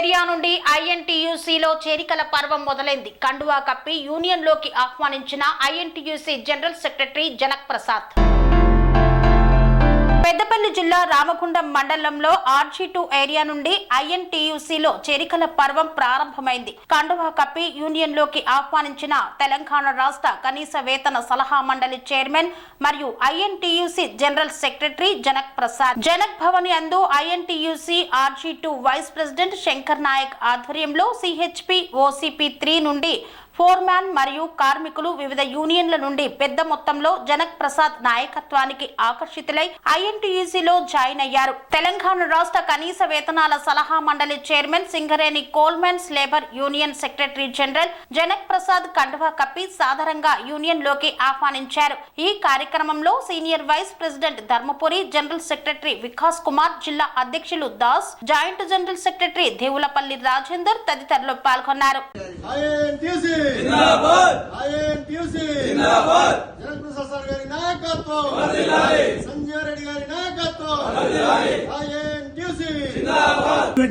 Area నుండి ఐఎన్టీయూసీలో చేరికల పర్వం మొదలైంది. కండువా కప్పి యూనియన్లోకి ఆహ్వానించిన INTUC general secretary Janak Prasad. జిల్లా రామగుండం మండలంలో ఆర్జీ టూ ఏరియా నుండి ఐఎన్టీయూసీలో చేరికల పర్వం ప్రారంభమైంది. కండువా కప్పి యూనియన్లోకి ఆహ్వానించిన తెలంగాణ రాష్ట్ర కనీస వేతన సలహా మండలి చైర్మన్ మరియు INTUC general secretary Janak Prasad. Janak Bhavan యందు INTUC RG two vice president Shankar Naik ఆధ్వర్యంలో సిహెచ్పి ఓసిపి త్రీ నుండి ఫోర్మ్యాన్ మరియు కార్మికులు వివిధ యూనియన్ల నుండి పెద్ద మొత్తంలో జనక్ ప్రసాద్ నాయకత్వానికి ఆకర్షితులై ఐఎన్టీయూసీలో జాయిన్ అయ్యారు. తెలంగాణ రాష్ట్ర కనీస వేతనాల సలహా మండలి chairman Singareni coalmen's labour union secretary general Janak Prasad కండువా కప్పి సాధారణంగా యూనియన్లోకి ఆహ్వానించారు. ఈ కార్యక్రమంలో senior vice president Dharmapuri general secretary Vikas Kumar జిల్లా అధ్యక్షులు Das joint general secretary Devulapalli Rajender తదితరులు పాల్గొన్నారు. ఐఎన్టీసీ జిందాబాద్! ఐఎన్టీసీ! జిందాబాద్! జగన్ప్రసాద్ సార్ గారి నాయకత్వం! సంజయ్ రెడ్డి గారి నాయకత్వం! ఐఎన్టీసీ!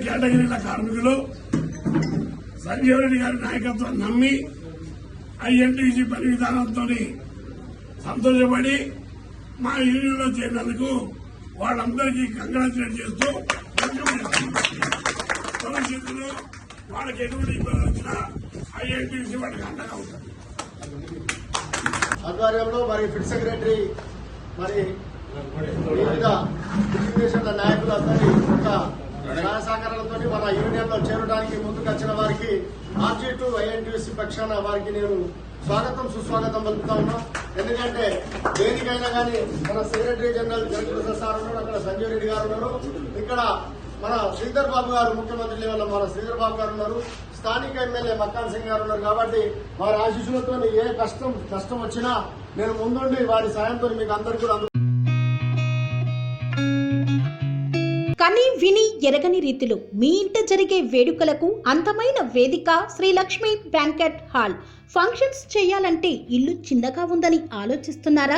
కేటగిరీల కార్మికులు సంజీవ్ రెడ్డి గారి నాయకత్వం నమ్మి ఐఎన్టీసీ పని విధానంతో సంతోషపడి మా యూనియన్లో చేరినందుకు వాళ్ళందరికీ కంగ్రాచులేట్ చేస్తూ. భవిష్యత్తులో వాళ్ళకి ఎటువంటి ఇబ్బంది వచ్చినా ఐఎన్టీసీ వాళ్ళకి అండగా ఉంటారు. ఆధ్వర్యంలో మరి ఫిడ్ సెక్రటరీ మరి వివిధ డిస్ట్రిబ్యూషన్ల నాయకులందరి యొక్క సహాయ సహకారాలతో మన యూనియన్లో చేరడానికి ముందుకు వచ్చిన వారికి ఆర్జీ టూ ఐఎన్టీసీ పక్షాన వారికి నేను స్వాగతం సుస్వాగతం పలుకుతా ఉన్నా. ఎందుకంటే దేనికైనా కానీ మన secretary general Jagan Prasad sir ఉన్నారు అక్కడ సంజయ్ రెడ్డి గారు ఉన్నారు. ఇక్కడ మన శ్రీధర్ బాబు గారు ముఖ్యమంత్రి లెవెల్లో మన శ్రీధర్ బాబు గారు ఉన్నారు. స్థానిక ఎమ్మెల్యే మక్కాన్ సింగ్ గారు ఉన్నారు కాబట్టి వారి ఆశీస్సులతో ఏ కష్టం కష్టం వచ్చినా నేను ముందుండి వారి సాయంతో మీకు అందరికీ కూడా అందు- కని విని ఎరగని రీతిలో మీ ఇంట జరిగే వేడుకలకు అందమైన వేదిక Sri Lakshmi banquet hall. Functions చేయాలంటే ఇల్లు చిన్నగా ఉందని ఆలోచిస్తున్నారా?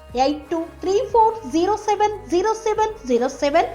eight two three four zero seven zero seven zero seven